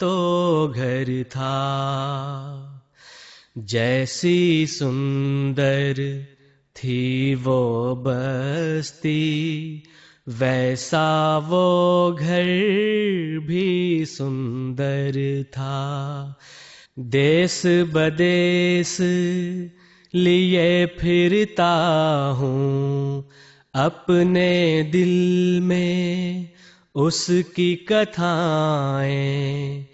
तो घर था। जैसी सुंदर थी वो बस्ती, वैसा वो घर भी सुंदर था। देश बदेश लिए फिरता हूँ अपने दिल में। उसकी कथाएँ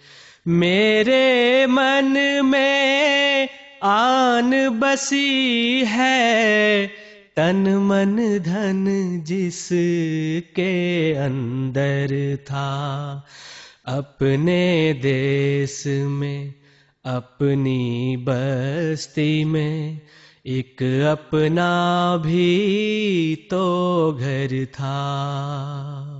मेरे मन में आन बसी है, तन मन धन जिसके अंदर था। अपने देश में, अपनी बस्ती में, एक अपना भी तो घर था।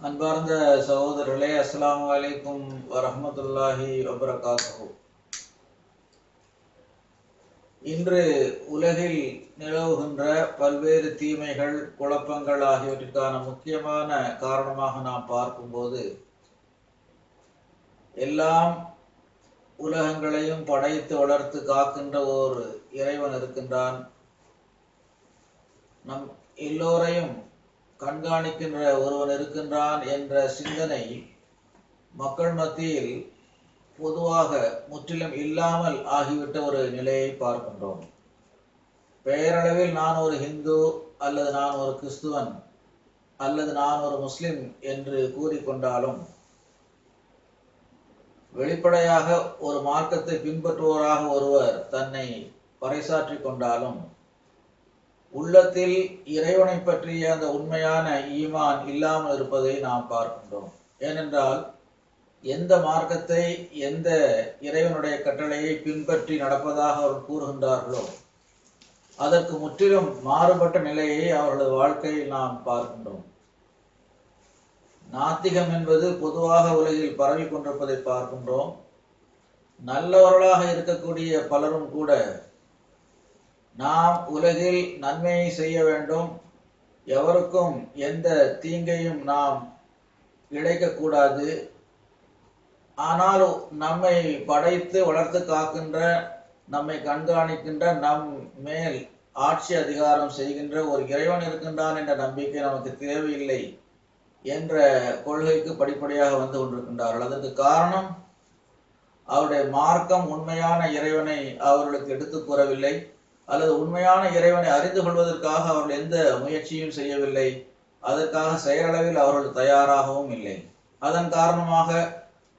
அன்பார்ந்த சகோதரர்களே அஸ்லாம் வலைக்கும் வரமத்துல்லாஹி வபரகாத்து இன்று உலகில் நிலவுகின்ற பல்வேறு தீமைகள் குழப்பங்கள் ஆகியவற்றிற்கான முக்கியமான காரணமாக நாம் பார்க்கும்போது எல்லாம் உலகங்களையும் படைத்து வளர்த்து காக்கின்ற ஒரு இறைவன் இருக்கின்றான். நம் எல்லோரையும் கண்காணிக்கின்ற ஒருவன் இருக்கின்றான் என்ற சிந்தனை மக்கள் மத்தியில் பொதுவாக முற்றிலும் இல்லாமல் ஆகிவிட்ட ஒரு நிலையை பார்க்கின்றோம். பெயரளவில் நான் ஒரு ஹிந்து அல்லது நான் ஒரு கிறிஸ்துவன் அல்லது நான் ஒரு முஸ்லிம் என்று கூறிக்கொண்டாலும் வெளிப்படையாக ஒரு மார்க்கத்தை பின்பற்றுவோராக ஒருவர் தன்னை பறைசாற்றி கொண்டாலும் உள்ளத்தில் இறைவனை பற்றிய அந்த உண்மையான ஈமான் இல்லாமல் இருப்பதை நாம் பார்க்கின்றோம். ஏனென்றால் எந்த மார்க்கத்தை எந்த இறைவனுடைய கட்டளையை பின்பற்றி நடப்பதாக அவர் கூறுகின்றார்களோ அதற்கு முற்றிலும் மாறுபட்ட நிலையை அவர்களது வாழ்க்கையில் நாம் பார்க்கின்றோம். நாத்திகம் என்பது பொதுவாக உலகில் பரவி கொண்டிருப்பதை பார்க்கின்றோம். நல்லவர்களாக இருக்கக்கூடிய பலரும் கூட நாம் உலகில் நன்மையை செய்ய வேண்டும். எவருக்கும் எந்த தீங்கையும் நாம் இழைக்கக்கூடாது ஆனால் நம்மை படைத்து வளர்த்து காக்கின்ற நம்மை கண்காணிக்கின்ற நம் மேல் ஆட்சி அதிகாரம் செய்கின்ற ஒரு இறைவன் இருக்கின்றான் என்ற நம்பிக்கை நமக்கு தேவையில்லை என்ற கொள்கைக்கு படிப்படியாக வந்து கொண்டிருக்கின்றார்கள். அதற்கு காரணம் அவருடைய மார்க்கம் உண்மையான இறைவனை அவர்களுக்கு எடுத்துக் கூறவில்லை. அல்லது உண்மையான இறைவனை அறிந்து கொள்வதற்காக அவர்கள் எந்த முயற்சியும் செய்யவில்லை. அதற்காக செயலளவில் அவர்கள் தயாராகவும் இல்லை. அதன் காரணமாக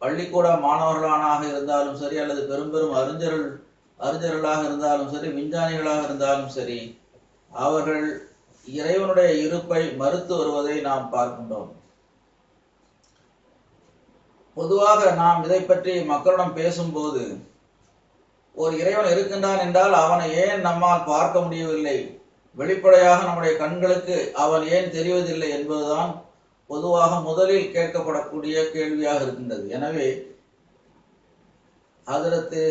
பள்ளிக்கூட மாணவர்களானாக இருந்தாலும் சரி அல்லது பெரும் பெரும் அறிஞர்கள் அறிஞர்களாக இருந்தாலும் சரி விஞ்ஞானிகளாக இருந்தாலும் சரி அவர்கள் இறைவனுடைய இருப்பை மறுத்து வருவதை நாம் பார்க்கின்றோம். பொதுவாக நாம் இதை பற்றி மக்களிடம் பேசும்போது ஒரு இறைவன் இருக்கின்றான் என்றால் அவனை ஏன் நம்மால் பார்க்க முடியவில்லை? வெளிப்படையாக நம்முடைய கண்களுக்கு அவன் ஏன் தெரிவதில்லை என்பதுதான் பொதுவாக முதலில் கேட்கப்படக்கூடிய கேள்வியாக இருக்கின்றது. எனவே அதற்கு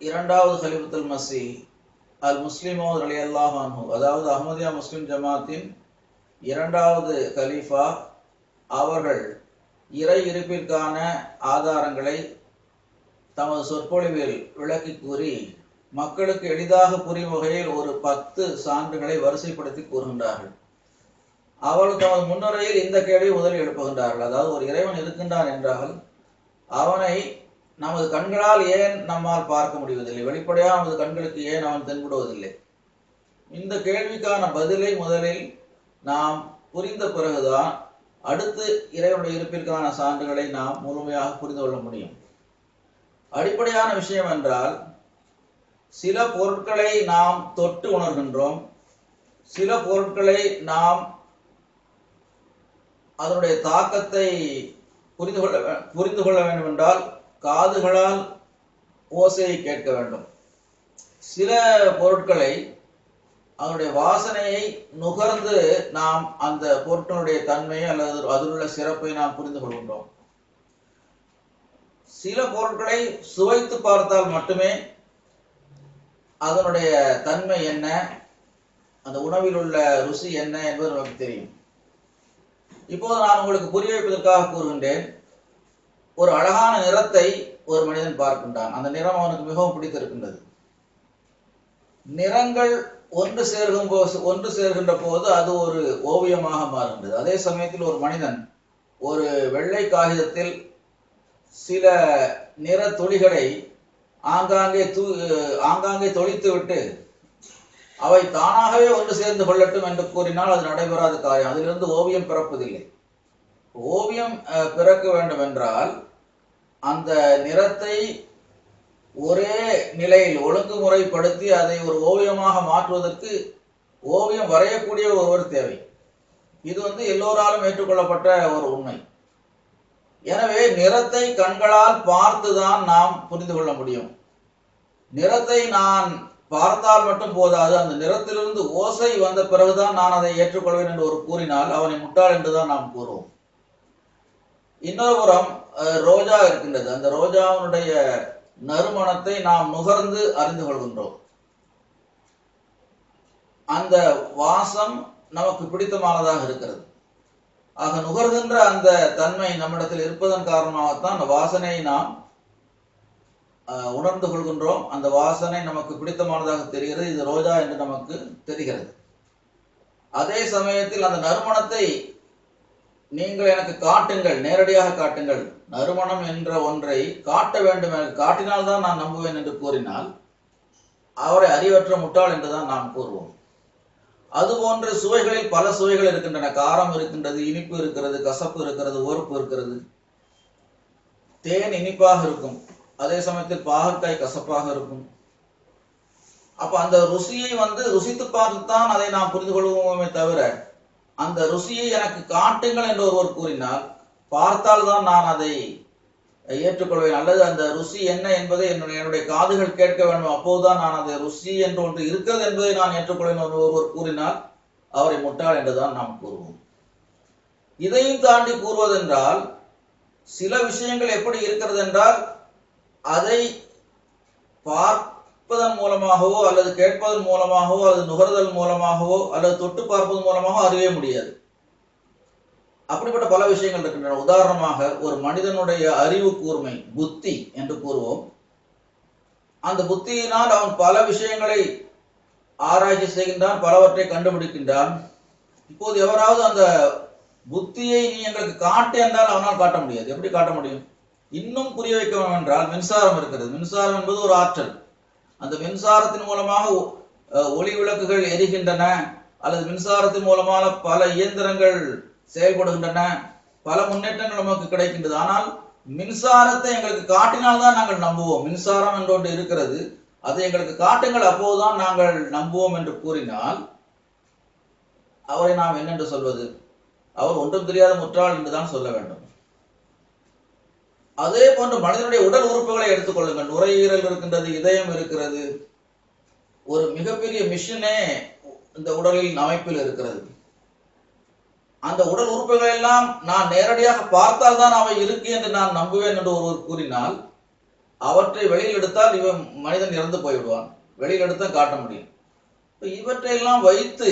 இரண்டாவது ஹலிபுத்துல் மசி அல் முஸ்லிமோ அலி அல்லாஹ் அதாவது அஹமதியா முஸ்லிம் ஜமாத்தின் இரண்டாவது கலீஃபா அவர்கள் இறை இருப்பிற்கான ஆதாரங்களை தமது சொற்பொழிவில் விளக்கி கூறி மக்களுக்கு எளிதாக புரியும் வகையில் ஒரு பத்து சான்றுகளை வரிசைப்படுத்தி கூறுகின்றார்கள். அவள் தமது முன்னுரையில் இந்த கேள்வி முதலில் எழுப்புகின்றார்கள். அதாவது ஒரு இறைவன் இருக்கின்றான் என்றால் அவனை நமது கண்களால் ஏன் நம்மால் பார்க்க முடிவதில்லை? வெளிப்படையாக நமது கண்களுக்கு ஏன் அவன் தென்படுவதில்லை? இந்த கேள்விக்கான பதிலை முதலில் நாம் புரிந்த பிறகுதான் அடுத்து இறைவனுடைய இருப்பிற்கான சான்றுகளை நாம் முழுமையாக புரிந்து கொள்ள முடியும். அடிப்படையான விஷயம் என்றால் சில பொருட்களை நாம் தொட்டு உணர்கின்றோம். சில பொருட்களை நாம் அதனுடைய தாக்கத்தை புரிந்து கொள்ள புரிந்து கொள்ள வேண்டும் என்றால் காதுகளால் ஓசையை கேட்க வேண்டும். சில பொருட்களை அதனுடைய வாசனையை நுகர்ந்து நாம் அந்த பொருட்களுடைய தன்மையை அல்லது அதில் உள்ள சிறப்பை நாம் புரிந்து கொள்கின்றோம். சில பொருட்களை சுவைத்து பார்த்தால் மட்டுமே அதனுடைய தன்மை என்ன அந்த உணவில் உள்ள ருசி என்ன என்பது நமக்கு தெரியும். இப்போது நான் உங்களுக்கு புரிய வைப்பதற்காக கூறுகின்றேன் ஒரு அழகான நிறத்தை ஒரு மனிதன் பார்க்கின்றான். அந்த நிறம் அவனுக்கு மிகவும் பிடித்திருக்கின்றது. நிறங்கள் ஒன்று சேர்க்கும் போது ஒன்று சேர்கின்ற போது அது ஒரு ஓவியமாக மாறுகின்றது. அதே சமயத்தில் ஒரு மனிதன் ஒரு வெள்ளை காகிதத்தில் சில நிற துளிகளை ஆங்காங்கே தூ ஆங்காங்கே தொழித்து விட்டு அவை தானாகவே ஒன்று சேர்ந்து கொள்ளட்டும் என்று கூறினால் அது நடைபெறாத காரியம். அதிலிருந்து ஓவியம் பிறப்பதில்லை. ஓவியம் பிறக்க வேண்டும் என்றால் அந்த நிறத்தை ஒரே நிலையில் ஒழுங்குமுறைப்படுத்தி அதை ஒரு ஓவியமாக மாற்றுவதற்கு ஓவியம் வரையக்கூடிய ஒருவர் தேவை. இது வந்து எல்லோராலும் ஏற்றுக்கொள்ளப்பட்ட ஒரு உண்மை. எனவே நிறத்தை கண்களால் பார்த்துதான் நாம் புரிந்து கொள்ள முடியும். நிறத்தை நான் பார்த்தால் மட்டும் போதாது. அந்த நிறத்திலிருந்து ஓசை வந்த பிறகுதான் நான் அதை ஏற்றுக்கொள்வேன் என்று ஒரு கூறினால் அவனை முட்டாள் என்றுதான் நாம் கூறுவோம். இன்னொரு புறம் ரோஜா இருக்கின்றது. அந்த ரோஜாவினுடைய நறுமணத்தை நாம் நுகர்ந்து அறிந்து கொள்கின்றோம். அந்த வாசம் நமக்கு பிடித்தமானதாக இருக்கிறது. ஆக நுகர்கின்ற அந்த தன்மை நம்மிடத்தில் இருப்பதன் காரணமாகத்தான் அந்த வாசனையை நாம் உணர்ந்து கொள்கின்றோம். அந்த வாசனை நமக்கு பிடித்தமானதாக தெரிகிறது. இது ரோஜா என்று நமக்கு தெரிகிறது. அதே சமயத்தில் அந்த நறுமணத்தை நீங்கள் எனக்கு காட்டுங்கள் நேரடியாக காட்டுங்கள். நறுமணம் என்ற ஒன்றை காட்ட வேண்டும் எனக்கு காட்டினால்தான் நான் நம்புவேன் என்று கூறினால் அவரை அறிவற்ற முட்டாள் என்றுதான் நாம் கூறுவோம். அது போன்ற சுவைகளில் பல சுவைகள் இருக்கின்றன. காரம் இருக்கின்றது இனிப்பு இருக்கிறது கசப்பு இருக்கிறது ஓர்ப்பு இருக்கிறது. தேன் இனிப்பாக இருக்கும். அதே சமயத்தில் பாகற்காய் கசப்பாக இருக்கும். அப்ப அந்த ருசியை வந்து ருசித்து பார்த்துத்தான் அதை நாம் புரிந்து கொள்வோமே தவிர அந்த ருசியை எனக்கு காட்டுங்கள் என்று ஒருவர் கூறினால் பார்த்தால்தான் நான் அதை ஏற்றுக்கொள்வேன். அல்லது அந்த ருசி என்ன என்பதை என்னுடைய என்னுடைய காதுகள் கேட்க வேண்டும். அப்போதுதான் நான் அந்த ருசி என்று ஒன்று இருக்கிறது என்பதை நான் ஏற்றுக்கொள்வேன் என்று ஒருவர் கூறினால் அவரை முட்டாள் என்றுதான் நாம் கூறுவோம். இதையும் தாண்டி கூறுவதென்றால் சில விஷயங்கள் எப்படி இருக்கிறது என்றால் அதை பார்ப்பதன் மூலமாகவோ அல்லது கேட்பதன் மூலமாகவோ அல்லது நுகர்தல் மூலமாகவோ அல்லது தொட்டு பார்ப்பதன் மூலமாகவோ அறிய முடியாது. அப்படிப்பட்ட பல விஷயங்கள் இருக்கின்றன. உதாரணமாக ஒரு மனிதனுடைய அறிவு கூர்மை புத்தி என்று கூறுவோம். அந்த புத்தியினால் அவன் பல விஷயங்களை ஆராய்ச்சி செய்கின்றான் பலவற்றை கண்டுபிடிக்கின்றான். இப்போது எவராவது அந்த புத்தியை நீ எங்களுக்கு காட்டு என்றால் அவனால் காட்ட முடியாது. எப்படி காட்ட முடியும்? இன்னும் புரிய வைக்க வேண்டும் என்றால் மின்சாரம் இருக்கிறது. மின்சாரம் என்பது ஒரு ஆற்றல். அந்த மின்சாரத்தின் மூலமாக ஒளி விளக்குகள் எரிகின்றன அல்லது மின்சாரத்தின் மூலமான பல இயந்திரங்கள் செயல்படுகின்றன. பல முன்னேற்றங்கள் நமக்கு கிடைக்கின்றது. ஆனால் மின்சாரத்தை எங்களுக்கு காட்டினால்தான் நாங்கள் நம்புவோம். மின்சாரம் என்று ஒன்று இருக்கிறது. அதை எங்களுக்கு காட்டுங்கள். அப்போதுதான் நாங்கள் நம்புவோம் என்று கூறினால் அவரை நாம் என்னென்று சொல்வது? அவர் ஒன்றும் தெரியாத முற்றாள் என்றுதான் சொல்ல வேண்டும். அதே போன்று மனிதனுடைய உடல் உறுப்புகளை எடுத்துக்கொள்ளுங்கள் நுரையீரல் இருக்கின்றது இதயம் இருக்கிறது. ஒரு மிகப்பெரிய மிஷினே இந்த உடலின் அமைப்பில் இருக்கிறது. அந்த உடல் உறுப்புகளை எல்லாம் நான் நேரடியாக பார்த்தால் தான் அவை இருக்கு என்று நான் நம்புவேன் என்று ஒருவர் கூறினால் அவற்றை வெளியில் எடுத்தால் இவன் மனிதன் இறந்து போய்விடுவான். வெளியில் எடுத்தால் காட்ட முடியும். இவற்றையெல்லாம் வைத்து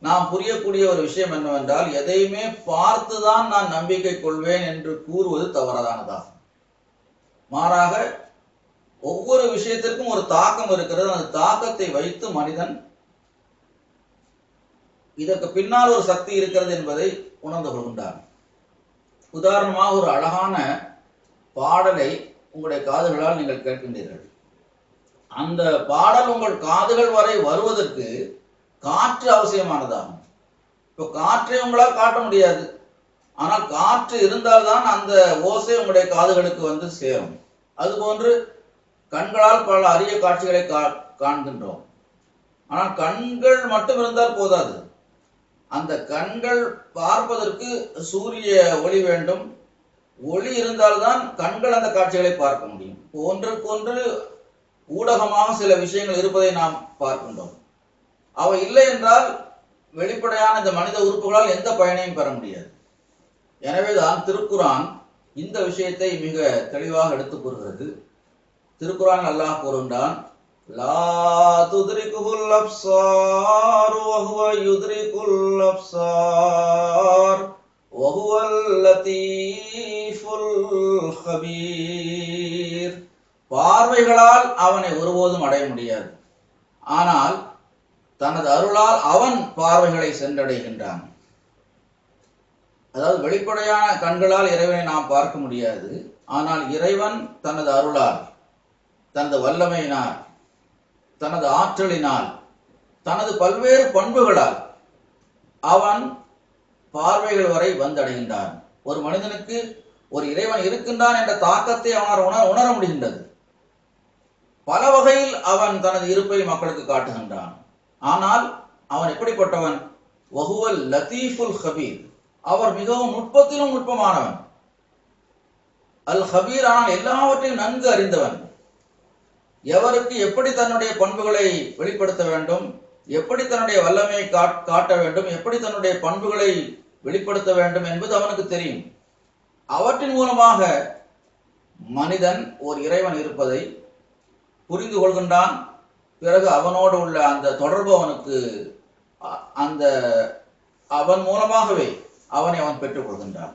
நாம் புரியக்கூடிய ஒரு விஷயம் என்னவென்றால் எதையுமே பார்த்துதான் நான் நம்பிக்கை கொள்வேன் என்று கூறுவது தவறானதாகும் மாறாக ஒவ்வொரு விஷயத்திற்கும் ஒரு தாக்கம் இருக்கிறது. அந்த தாக்கத்தை வைத்து மனிதன் இதற்கு பின்னால் ஒரு சக்தி இருக்கிறது என்பதை உணர்ந்து கொள்கின்றான் உதாரணமாக ஒரு அழகான பாடலை உங்களுடைய காதுகளால் நீங்கள் கேட்கின்றீர்கள். அந்த பாடல் உங்கள் காதுகள் வரை வருவதற்கு காற்று அவசியமானதாகும். இப்போ காற்றை உங்களால் காட்ட முடியாது. ஆனால் காற்று இருந்தால்தான் அந்த ஓசை உங்களுடைய காதுகளுக்கு வந்து சேரும். அதுபோன்று கண்களால் பல அரிய காட்சிகளை கா காண்கின்றோம். ஆனால் கண்கள் மட்டும் இருந்தால் போதாது. அந்த கண்கள் பார்ப்பதற்கு சூரிய ஒளி வேண்டும். ஒளி இருந்தால்தான் கண்கள் அந்த காட்சிகளை பார்க்க முடியும். ஒன்றுக்கொன்று ஊடகமாக சில விஷயங்கள் இருப்பதை நாம் பார்க்கின்றோம். அவை இல்லை என்றால் வெளிப்படையான இந்த மனித உறுப்புகளால் எந்த பயனையும் பெற முடியாது. எனவேதான் திருக்குரான் இந்த விஷயத்தை மிக தெளிவாக எடுத்துக் கூறுகிறது. திருக்குறான் அல்லாஹ் கூறுகின்றான் லா تدركه الأبصار وهو يدرك الأبصار وهو اللطيف ஹபீர் பார்வைகளால் அவனை ஒருபோதும் அடைய முடியாது. ஆனால் தனது அருளால் அவன் பார்வைகளை சென்றடைகின்றான். அதாவது வெளிப்படையான கண்களால் இறைவனை நாம் பார்க்க முடியாது. ஆனால் இறைவன் தனது அருளால் தனது வல்லமையினால் தனது ஆற்றலினால் தனது பல்வேறு பண்புகளால் அவன் பார்வைகள் வரை வந்தடைகின்றான். ஒரு மனிதனுக்கு ஒரு இறைவன் இருக்கின்றான் என்ற தாக்கத்தை அவனால் உணர உணர முடிகின்றது. பல வகையில் அவன் தனது இருப்பை மக்களுக்கு காட்டுகின்றான். ஆனால் அவன் எப்படிப்பட்டவன்? வகுவல் லத்தீஃபுல் ஹபீர். அவர் மிகவும் நுட்பத்திலும் நுட்பமானவன். அல் ஹபீர் ஆனால் எல்லாவற்றையும் நன்கு அறிந்தவன். எவருக்கு எப்படி தன்னுடைய பண்புகளை வெளிப்படுத்த வேண்டும்? எப்படி தன்னுடைய வல்லமையை காட்ட வேண்டும்? எப்படி தன்னுடைய பண்புகளை வெளிப்படுத்த வேண்டும் என்பது அவனுக்கு தெரியும். அவற்றின் மூலமாக மனிதன் ஒரு இறைவன் இருப்பதை புரிந்து கொள்கின்றான். பிறகு அவனோடு உள்ள அந்த தொடர்பு அவனுக்கு அந்த அவன் மூலமாகவே அவனை அவன் பெற்றுக் கொள்கின்றான்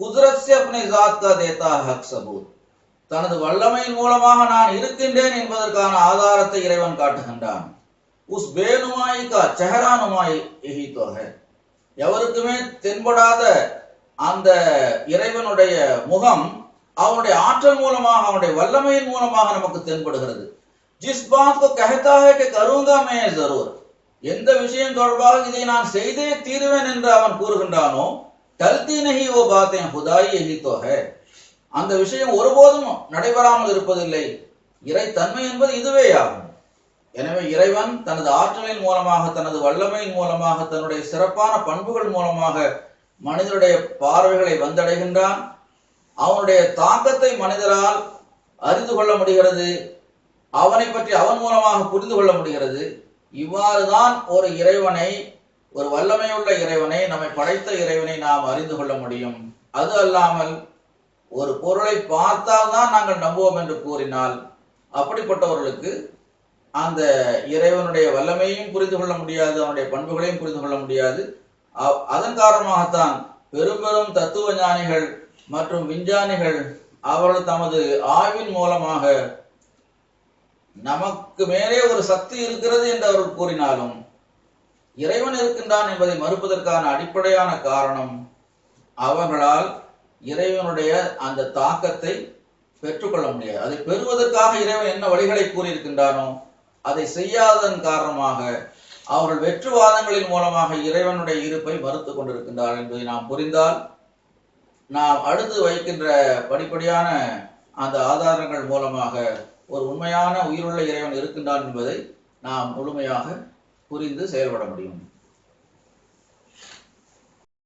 குதிரத் से अपने जात का देता है हक सबूत தனது வல்லமையின் மூலமாக நான் இருக்கின்றேன் என்பதற்கான ஆதாரத்தை இறைவன் காட்டுகின்றான் உஸ் பேனுமாய் கா செஹரா நுமாய் எஹி தோ ஹை எவருக்குமே தென்படாத அந்த இறைவனுடைய முகம் அவனுடைய ஆற்றல் மூலமாக அவனுடைய வல்லமையின் மூலமாக நமக்கு தென்படுகிறது ஜிஸ் பாத் கோ கஹதா ஹை கே கரூங்கா மே ஜரூர் எந்த விஷயம் தொடர்பாக இதை நான் செய்தே தீருவேன் என்று அவன் கூறுகின்றானோ டல்தி நகி ஓ பாத்தேன் ஹுதாயி எஹி அந்த விஷயம் ஒருபோதும் நடைபெறாமல் இருப்பதில்லை. இறை தன்மை என்பது இதுவே ஆகும் எனவே இறைவன் தனது ஆற்றலின் மூலமாக தனது வல்லமையின் மூலமாக தன்னுடைய சிறப்பான பண்புகள் மூலமாக மனிதனுடைய பார்வைகளை வந்தடைகின்றான். அவனுடைய தாக்கத்தை மனிதரால் அறிந்து கொள்ள முடிகிறது. அவனை பற்றி அவன் மூலமாக புரிந்து கொள்ள முடிகிறது. இவ்வாறுதான் ஒரு இறைவனை ஒரு வல்லமையுள்ள இறைவனை நம்மை படைத்த இறைவனை நாம் அறிந்து கொள்ள முடியும். அது அல்லாமல் ஒரு பொருளை பார்த்தால் தான் நாங்கள் நம்புவோம் என்று கூறினால் அப்படிப்பட்டவர்களுக்கு அந்த இறைவனுடைய வல்லமையும் புரிந்து கொள்ள முடியாது அவனுடைய பண்புகளையும் புரிந்து கொள்ள முடியாது. அதன் காரணமாகத்தான் பெரும் பெரும் தத்துவ ஞானிகள் மற்றும் விஞ்ஞானிகள் அவர்கள் தமது ஆய்வின் மூலமாக நமக்கு மேலே ஒரு சக்தி இருக்கிறது என்று அவர்கள் கூறினாலும் இறைவன் இருக்கின்றான் என்பதை மறுப்பதற்கான அடிப்படையான காரணம் அவர்களால் இறைவனுடைய அந்த தாக்கத்தை பெற்றுக்கொள்ள முடியாது. அதை பெறுவதற்காக இறைவன் என்ன வழிகளை கூறியிருக்கின்றானோ அதை செய்யாததன் காரணமாக அவர்கள் வெற்றுவாதங்களின் மூலமாக இறைவனுடைய இருப்பை மறுத்து கொண்டிருக்கின்றார் என்பதை நாம் புரிந்தால் நாம் அடுத்து வைக்கின்ற படிப்படியான அந்த ஆதாரங்கள் மூலமாக ஒரு உண்மையான உயிருள்ள இறைவன் இருக்கின்றான் என்பதை நாம் முழுமையாக புரிந்து செயல்பட முடியும்.